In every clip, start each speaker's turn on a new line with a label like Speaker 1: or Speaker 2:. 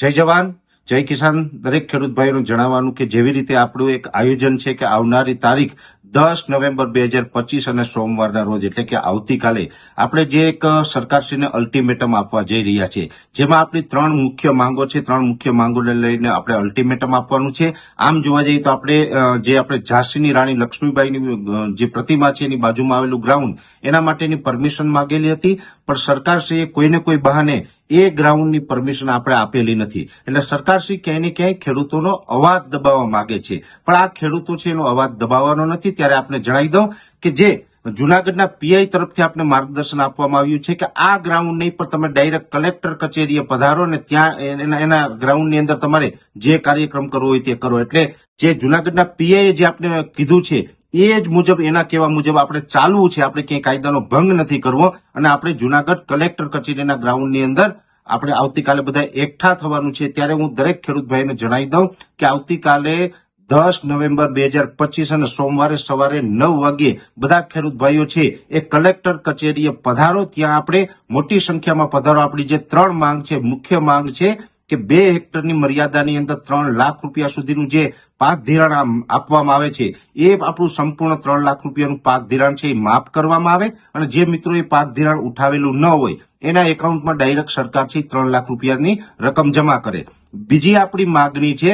Speaker 1: જય જવાન, જય કિસાન. દરેક ખેડૂત ભાઈઓનું જણાવવાનું કે જેવી રીતે આપણું એક આયોજન છે કે આવનારી તારીખ દસ નવેમ્બર બે હજાર પચીસ અને સોમવારના રોજ, એટલે કે આવતીકાલે, આપણે જે એક સરકારશ્રીને અલ્ટિમેટમ આપવા જઈ રહ્યા છે જેમાં આપણી ત્રણ મુખ્ય માંગો છે. ત્રણ મુખ્ય માંગોને લઈને આપણે અલ્ટિમેટમ આપવાનું છે. આમ જોવા જઈએ તો આપણે જે આપણે ઝાંસીની રાણી લક્ષ્મીબાઈની જે પ્રતિમા છે એની બાજુમાં આવેલું ગ્રાઉન્ડ એના માટેની પરમિશન માંગેલી હતી. પણ સરકારશ્રીએ કોઈને કોઈ બહાને એ ગ્રાઉન્ડની પરમિશન આપણે આપેલી નથી. એટલે સરકારશ્રી ક્યાંય ને ક્યાંય ખેડૂતોનો અવાજ દબાવવા માંગે છે. પણ આ ખેડૂતો છે એનો અવાજ દબાવવાનો નથી. ત્યારે આપણે જણાવી દઉં કે જે જુનાગઢના પીઆઈ તરફથી આપણે માર્ગદર્શન આપવામાં આવ્યું છે કે આ ગ્રાઉન્ડ નહીં, પણ તમે ડાયરેક્ટ કલેક્ટર કચેરીએ પધારો ને ત્યાં એના ગ્રાઉન્ડની અંદર તમારે જે કાર્યક્રમ કરવો હોય તે કરો. એટલે જે જુનાગઢના પીઆઈએ જે આપણે કીધું છે એ જ મુજબ, એના કહેવા મુજબ આપણે ચાલવું છે. આપણે ક્યાંય કાયદાનો ભંગ નથી કરવો અને આપણે જુનાગઢ કલેક્ટર કચેરીના ગ્રાઉન્ડની અંદર આપણે આવતીકાલે બધા એકઠા થવાનું છે. ત્યારે હું દરેક ખેડૂત ભાઈને જણાવી દઉં કે આવતીકાલે દસ નવેમ્બર બે હજાર પચીસ અને સોમવારે સવારે નવ વાગ્યે બધા ખેડૂત ભાઈઓ છે, એ કલેક્ટર કચેરીએ પધારો. ત્યાં આપણે મોટી સંખ્યામાં પધારો. આપણી જે ત્રણ માંગ છે, મુખ્ય માંગ છે કે બે હેક્ટરની મર્યાદાની અંદર ત્રણ લાખ રૂપિયા સુધીનું જે પાક ધિરાણ આપવામાં આવે છે, એ આપણું સંપૂર્ણ ત્રણ લાખ રૂપિયાનું પાક ધિરાણ છે એ માફ કરવામાં આવે અને જે મિત્રોએ પાક ધિરાણ ઉઠાવેલું ન હોય, એના એકાઉન્ટમાં ડાયરેક્ટ સરકારથી ત્રણ લાખ રૂપિયાની રકમ જમા કરે. બીજી આપણી માગણી છે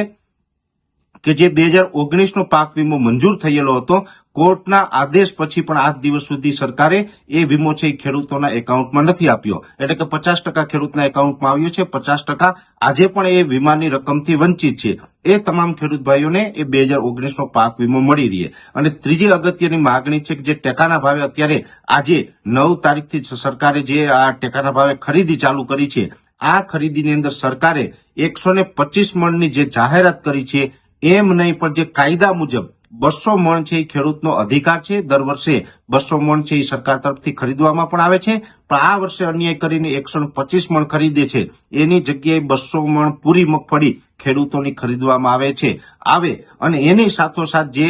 Speaker 1: કે જે બે હજાર ઓગણીસનો પાક વીમો મંજૂર થયેલો હતો કોર્ટના આદેશ પછી પણ આજ દિવસ સુધી સરકારે એ વીમો છે એ ખેડૂતોના એકાઉન્ટમાં નથી આપ્યો. એટલે કે પચાસ ટકા ખેડૂતના એકાઉન્ટમાં આવ્યો છે, પચાસ ટકા આજે પણ એ વીમાની રકમથી વંચિત છે. એ તમામ ખેડૂત ભાઈઓને એ બે હજાર ઓગણીસનો પાક વીમો મળી રહે. અને ત્રીજી અગત્યની માગણી છે કે જે ટેકાના ભાવે અત્યારે આજે નવ તારીખથી સરકારે જે આ ટેકાના ભાવે ખરીદી ચાલુ કરી છે, આ ખરીદીની અંદર સરકારે એકસો ને પચીસ મણની જે જાહેરાત કરી છે, એમ નહીં પણ જે કાયદા મુજબ બસો મણ છે એ ખેડૂતનો અધિકાર છે. દર વર્ષે બસો મણ છે એ સરકાર તરફથી ખરીદવામાં પણ આવે છે. પણ આ વર્ષે અન્યાય કરીને એકસો પચીસ મણ ખરીદે છે. એની જગ્યાએ બસો મણ પૂરી મગફળી ખેડૂતોની ખરીદવામાં આવે છે. આવે અને એની સાથોસાથ જે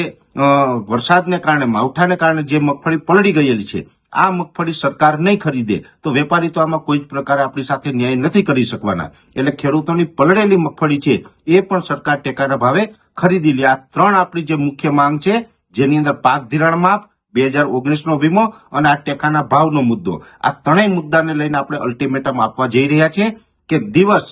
Speaker 1: વરસાદને કારણે, માવઠાને કારણે જે મગફળી પલળી ગયેલી છે આ મગફળી સરકાર નહીં ખરીદે, તો વેપારી તો આમાં કોઈ જ પ્રકારે આપણી સાથે ન્યાય નથી કરી શકવાના. એટલે ખેડૂતોની પલળેલી મગફળી છે, એ પણ સરકાર ટેકાના ભાવે ખરીદી લે. આ ત્રણ આપણી જે મુખ્ય માંગ છે, જેની અંદર પાક ધિરાણ માફ, બે હજાર ઓગણીસનો વીમો અને આ ટેકાના ભાવનો મુદ્દો. આ ત્રણેય મુદ્દાને લઈને આપણે અલ્ટિમેટમ આપવા જઈ રહ્યા છે કે દિવસ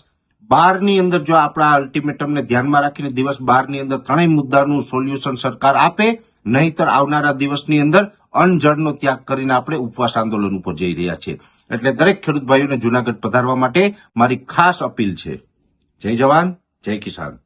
Speaker 1: બારની અંદર જો આપણા અલ્ટિમેટમને ધ્યાનમાં રાખીને દિવસ બારની અંદર ત્રણેય મુદ્દાનું સોલ્યુશન સરકાર આપે, નહીતર આવનારા દિવસની અંદર અનજળનો ત્યાગ કરીને આપણે ઉપવાસ આંદોલન ઉપર જઈ રહ્યા છે એટલે દરેક ખેડૂત ભાઈઓને જુનાગઢ પધારવા માટે મારી ખાસ અપીલ છે. જય જવાન, જય કિસાન.